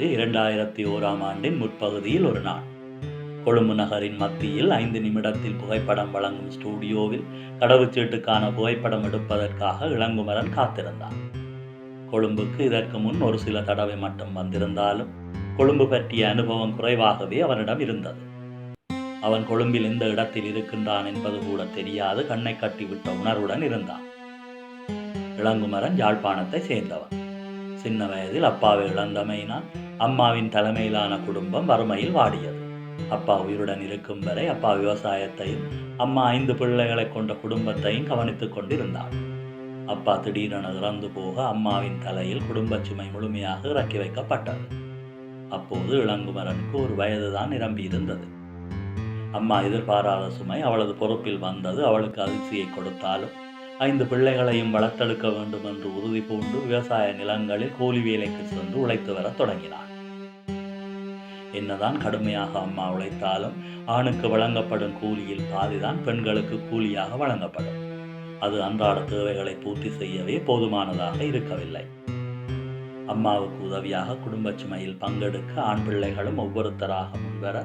என்பது இரண்டாயிரத்தி ஓராம் ஆண்டின் முற்பகுதியில் ஒரு நாள். கொழும்பு நகரின் மத்தியில் ஐந்து நிமிடத்தில் புகைப்படம் வழங்கும் ஸ்டூடியோவில் கடவுச்சீட்டுக்கான புகைப்படம் எடுப்பதற்காக இளங்குமரன் காத்திருந்தான். கொழும்புக்கு இதற்கு முன் ஒரு சில தடவை மட்டும் வந்திருந்தாலும் கொழும்பு பற்றிய அனுபவம் குறைவாகவே அவனிடம் இருந்தது. அவன் கொழும்பில் எந்த இடத்தில் இருக்கின்றான் என்பது கூட தெரியாது கண்ணை கட்டிவிட்ட உணர்வுடன் இருந்தான். இளங்குமரன் யாழ்ப்பாணத்தை சேர்ந்தவன். சின்ன வயதில் அப்பாவை இழந்தமையினால் அம்மாவின் தலைமையிலான குடும்பம் வறுமையில் வாடியது. அப்பா உயிருடன் இருக்கும் வரை அப்பா விவசாயத்தையும் அம்மா ஐந்து பிள்ளைகளை கொண்ட குடும்பத்தையும் கவனித்துக் கொண்டிருந்தாள் அப்பா திடீரென இறந்து போக அம்மாவின் தலையில் குடும்பச் சுமை முழுமையாக இறக்கி வைக்கப்பட்டது. அப்போது இளங்குமரனுக்கு ஒரு வயதுதான் நிரம்பி இருந்தது அம்மா எதிர்பாராத சுமை அவளது பொறுப்பில் வந்தது. அவளுக்கு அதிர்ச்சியை கொடுத்தாலும் ஐந்து பிள்ளைகளையும் வளர்த்தெடுக்க வேண்டும் என்று உறுதி பூண்டு விவசாய நிலங்களில் கூலி வேலைக்கு சென்று உழைத்து வரத் தொடங்கினான் என்னதான் கடுமையாக அம்மா உழைத்தாலும் ஆணுக்கு வழங்கப்படும் கூலியில் பாதிதான் பெண்களுக்கு கூலியாக வழங்கப்படும். அது அன்றாட தேவைகளை பூர்த்தி செய்யவே போதுமானதாக இருக்கவில்லை. அம்மாவுக்கு உதவியாக குடும்ப சுமையில் பங்கெடுக்க ஆண் பிள்ளைகளும் ஒவ்வொருத்தராக முன்வர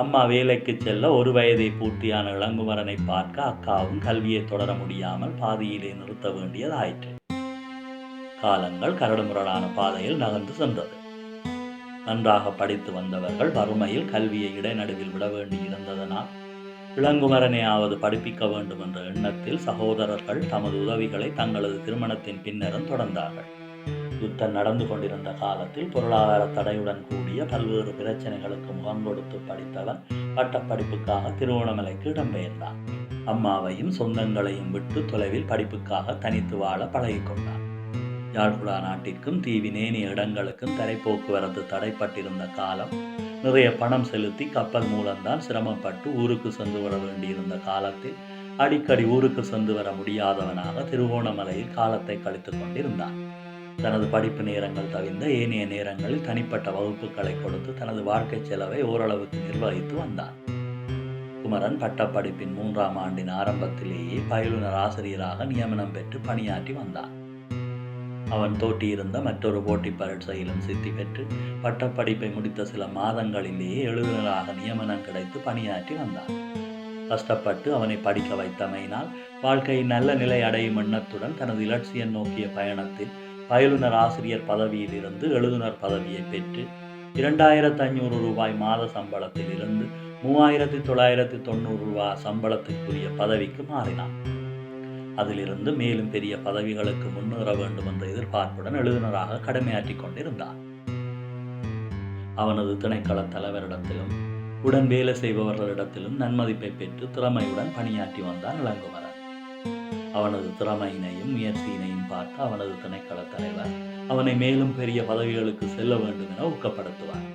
அம்மா வேலைக்கு செல்ல ஒரு வயதை பூர்த்தியான இளங்குமரனை பார்க்க அக்காவும் கல்வியை தொடர முடியாமல் பாதியிலே நிறுத்த வேண்டியதாயிற்று. காலங்கள் கரடுமுரடான பாதையில் நகர்ந்து சென்றது. நன்றாக படித்து வந்தவர்கள் வறுமையில் கல்வியை இடைநடுவில் விட வேண்டியிருந்ததனால் இளங்குமரனையாவது படிப்பிக்க வேண்டும் என்ற எண்ணத்தில் சகோதரர்கள் தமது உதவிகளை தங்களது திருமணத்தின் பின்னரும் தொடர்ந்தார்கள். யுத்தம் நடந்து கொண்டிருந்த காலத்தில் பொருளாதார தடையுடன் கூடிய பல்வேறு பிரச்சனைகளுக்கு முகம் கொடுத்து படித்தவன் பட்டப்படிப்புக்காக திருவோணமலைக்கு இடம்பெயர்ந்தான் அம்மாவையும் சொந்தங்களையும் விட்டு தொலைவில் படிப்புக்காக தனித்து வாழ பழகிக்கொண்டான் யாழ்குடா நாட்டிற்கும் தீவின் இடங்களுக்கும் தரை போக்குவரத்து தடைப்பட்டிருந்த காலம் நிறைய பணம் செலுத்தி கப்பல் மூலம்தான் சிரமப்பட்டு ஊருக்கு சென்று வர வேண்டியிருந்த காலத்தில் அடிக்கடி ஊருக்கு சென்று வர முடியாதவனாக திருவோணமலையில் காலத்தை கழித்துக் கொண்டிருந்தான். தனது படிப்பு நேரங்கள் தவிர்ந்த ஏனைய நேரங்களில் தனிப்பட்ட வகுப்புகளை கொடுத்து தனது வாழ்க்கை செலவை ஓரளவுக்கு நிர்வகித்து வந்தான் குமரன் பட்டப்படிப்பின் மூன்றாம் ஆண்டின் ஆரம்பத்திலேயே பயிலுனர் ஆசிரியராக நியமனம் பெற்று பணியாற்றி வந்தான் அவன் தோட்டியிருந்த மற்றொரு போட்டி பரீட்சையிலும் சித்தி பெற்று பட்டப்படிப்பை முடித்த சில மாதங்களிலேயே எழுதுனராக நியமனம் கிடைத்து பணியாற்றி வந்தான் கஷ்டப்பட்டு அவனை படிக்க வைத்தமையினால் வாழ்க்கையின் நல்ல நிலை அடையும் எண்ணத்துடன் தனது இலட்சியம் நோக்கிய பயணத்தில் பயிலுனர் ஆசிரியர் பதவியிலிருந்து எழுதுனர் பதவியை பெற்று இரண்டாயிரத்து ஐநூறு ரூபாய் மாத சம்பளத்தில் இருந்து மூவாயிரத்தி தொள்ளாயிரத்தி தொண்ணூறு ரூபாய் சம்பளத்திற்குரிய பதவிக்கு மாறினான். அதிலிருந்து மேலும் பெரிய பதவிகளுக்கு முன்னேற வேண்டும் என்ற எதிர்பார்ப்புடன் எழுதுனராக கடமையாற்றிக் கொண்டிருந்தான். அவனது திணைக்கள தலைவரிடத்திலும் உடன் வேலை செய்பவர்களிடத்திலும் நன்மதிப்பை பெற்று திறமையுடன் பணியாற்றி வந்தான் இளங்குமரன். அவனது திறமையினையும் முயற்சியினையும் பார்த்து அவனது திணைக்கள தலைவர் அவனை மேலும் பெரிய பதவிகளுக்கு செல்ல வேண்டும் என ஊக்கப்படுத்துவார்.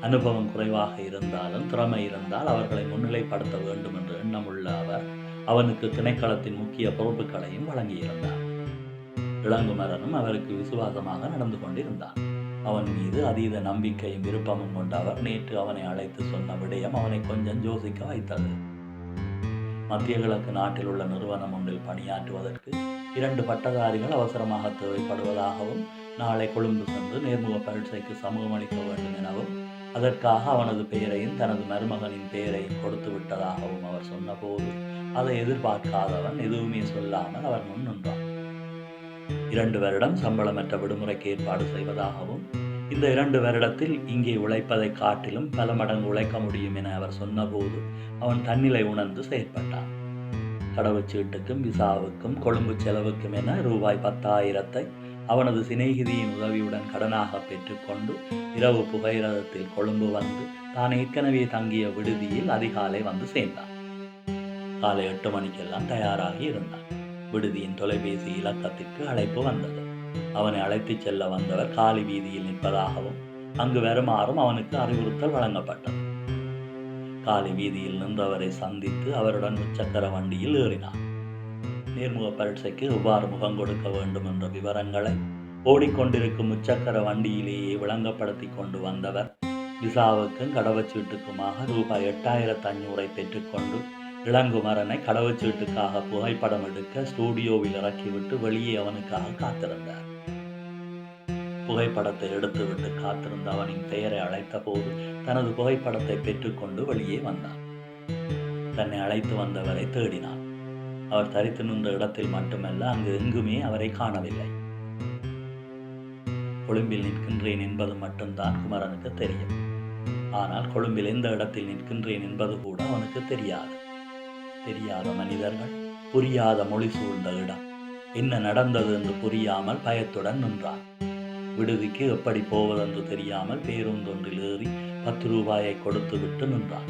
அனுபவம் குறைவாக இருந்தாலும் திறமை இருந்தால் அவர்களை முன்னிலைப்படுத்த வேண்டும் என்ற எண்ணமுள்ள அவர் அவனுக்கு திணைக்களத்தின் முக்கிய பொறுப்புகளையும் வழங்கியிருந்தார். இளங்குமரனும் அவருக்கு விசுவாசமாக நடந்து கொண்டிருந்தான். அவன் மீது அதீத நம்பிக்கையும் விருப்பமும் கொண்ட அவர் நேற்று அவனை அழைத்து சொன்ன விடயம் அவனை கொஞ்சம் யோசிக்க வைத்தது. மத்திய கிழக்கு நாட்டில் உள்ள நிறுவனம் ஒன்றில் பணியாற்றுவதற்கு இரண்டு பட்டதாரிகள் அவசரமாக தேவைப்படுவதாகவும் நாளை கொழும்பு சென்று நேர்முக பரீட்சைக்கு சமூகம் அளிக்க வேண்டும் எனவும் அதற்காக அவனது பெயரையும் தனது மருமகனின் பெயரையும் கொடுத்து விட்டதாகவும் அவர் சொன்னபோது அதை எதிர்பார்க்காதவன் எதுவுமே சொல்லாமல் அவர் முன் நின்றான். இரண்டு வருடம் சம்பளமற்ற விடுமுறைக்கு ஏற்பாடு செய்வதாகவும் இந்த இரண்டு வருடத்தில் இங்கே உழைப்பதை காட்டிலும் பல மடங்கு உழைக்க முடியும் என அவர் சொன்னபோது அவன் தன்னிலை உணர்ந்து செயற்பட்டான். கடவுச்சீட்டுக்கும் விசாவுக்கும் கொழும்பு செலவுக்கும் என ரூபாய் பத்தாயிரத்தை அவனது சிநேகிதியின் உதவியுடன் கடனாக பெற்றுக்கொண்டு இரவு புகையிரதத்தில் கொழும்பு வந்து தான் ஏற்கனவே தங்கிய விடுதியில் அதிகாலை வந்து சேர்ந்தான். காலை எட்டு மணிக்கெல்லாம் தயாராகி இருந்தான். விடுதியின் தொலைபேசி இலக்கத்திற்கு அழைப்பு வந்தது. அவனை அழைத்துச் செல்ல வந்தவர் காலி வீதியில் நிற்பதாகவும் அங்கு வருமாறும் அவனுக்கு அறிவுறுத்தல் வழங்கப்பட்டது. காலி வீதியில் நின்றவரை சந்தித்து அவருடன் முச்சக்கர வண்டியில் ஏறினான். நேர்முக பரீட்சைக்கு எவ்வாறு முகம் கொடுக்க வேண்டும் என்ற விவரங்களை ஓடிக்கொண்டிருக்கும் முச்சக்கர வண்டியிலேயே விளங்கப்படுத்தி கொண்டு வந்தவர் விசாவுக்கும் கடவுச்சீட்டுக்குமாக ரூபாய் எட்டாயிரத்து ஐநூறை பெற்றுக்கொண்டு இளங்குமரனை கடவுச்சீட்டுக்காக புகைப்படம் எடுக்க ஸ்டூடியோவில் இறக்கிவிட்டு வெளியே அவனுக்காக காத்திருந்தார். புகைப்படத்தை எடுத்துவிட்டு காத்திருந்த அவனின் பெயரை அழைத்த போது தனது புகைப்படத்தை பெற்றுக்கொண்டு வெளியே வந்தான். தன்னை அழைத்து வந்தவரை தேடினான். அவர் தரித்து நின்ற இடத்தில் மட்டுமல்ல அங்கு எங்குமே அவரை காணவில்லை. கொழும்பில் நிற்கின்றேன் என்பது மட்டும்தான் குமரனுக்கு தெரியும். ஆனால் கொழும்பில் எந்த இடத்தில் நிற்கின்றேன் என்பது கூட அவனுக்கு தெரியாது. தெரியாத மனிதர்கள் புரியாத மொழி சூழ்ந்த இடம் என்ன நடந்தது என்று புரியாமல் பயத்துடன் நின்றான். விடுதிக்கு எப்படி போவதென்று தெரியாமல் பேருந்தொன்றில் ஏறி பத்து ரூபாயை கொடுத்து விட்டு நின்றான்.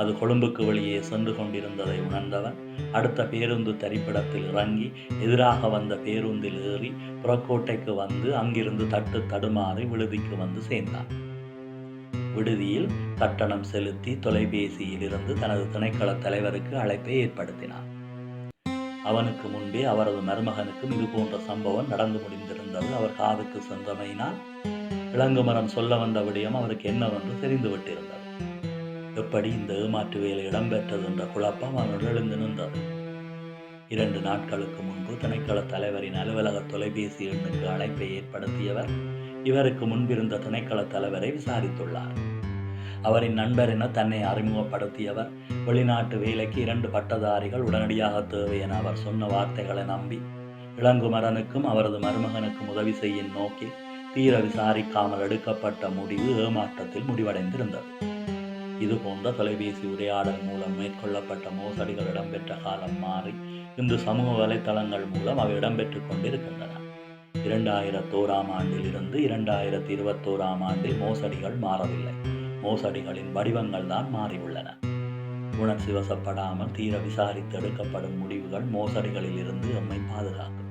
அது கொழும்புக்கு வெளியே சென்று கொண்டிருந்ததை உணர்ந்தவன் அடுத்த பேருந்து தரிப்பிடத்தில் இறங்கி எதிராக வந்த பேருந்தில் ஏறி புறக்கோட்டைக்கு வந்து அங்கிருந்து தட்டு தடுமாறி விடுதிக்கு வந்து சேர்ந்தான். விடுதியில் கட்டணம் செலுத்தி தொலைபேசியில் இருந்து தனது திணைக்கள தலைவருக்கு அழைப்பை ஏற்படுத்தினார். அவனுக்கு முன்பே அவரது மருமகனுக்கும் இது போன்ற சம்பவம் நடந்து முடிந்திருந்தது. அவர் காதுக்கு சென்றமையினால் இளங்குமரன் சொல்ல வந்த விடயம் அவருக்கு என்னவென்று தெரிந்துவிட்டிருந்தது. எப்படி இந்த ஏமாற்று வேலை இடம்பெற்றது என்ற குழப்பம் அவனுடன் எழுந்து நின்றது. இரண்டு நாட்களுக்கு முன்பு திணைக்கள தலைவரின் அலுவலக தொலைபேசி எண்ணுக்கு அழைப்பை ஏற்படுத்தியவர் இவருக்கு முன்பிருந்த திணைக்கள தலைவரை விசாரித்துள்ளார். அவரின் நண்பர் என தன்னை அறிமுகப்படுத்தியவர். வெளிநாட்டு வேலைக்கு இரண்டு பட்டதாரிகள் உடனடியாக தேவை என அவர் சொன்ன வார்த்தைகளை நம்பி இளங்குமரனுக்கும் அவரது மருமகனுக்கும் உதவி செய்யும் நோக்கில் தீர விசாரிக்காமல் எடுக்கப்பட்ட முடிவு ஏமாற்றத்தில் முடிவடைந்திருந்தது. இது போன்ற தொலைபேசி உரையாடல் மூலம் மேற்கொள்ளப்பட்ட மோசடிகள் இடம்பெற்ற காலம் மாறி இன்று சமூக வலைத்தளங்கள் மூலம் அவை இடம்பெற்றுக் கொண்டிருக்கின்றன. இரண்டாயிரத்தோராம் ஆண்டில் இருந்து இரண்டாயிரத்தி இருபத்தோராம் ஆண்டில் மோசடிகள் மாறவில்லை. மோசடிகளின் வடிவங்கள் தான் மாறியுள்ளன. உணர்ச்சி வசப்படாமல் தீர விசாரித்து எடுக்கப்படும் முடிவுகள் மோசடிகளில் இருந்து எம்மை பாதுகாக்கும்.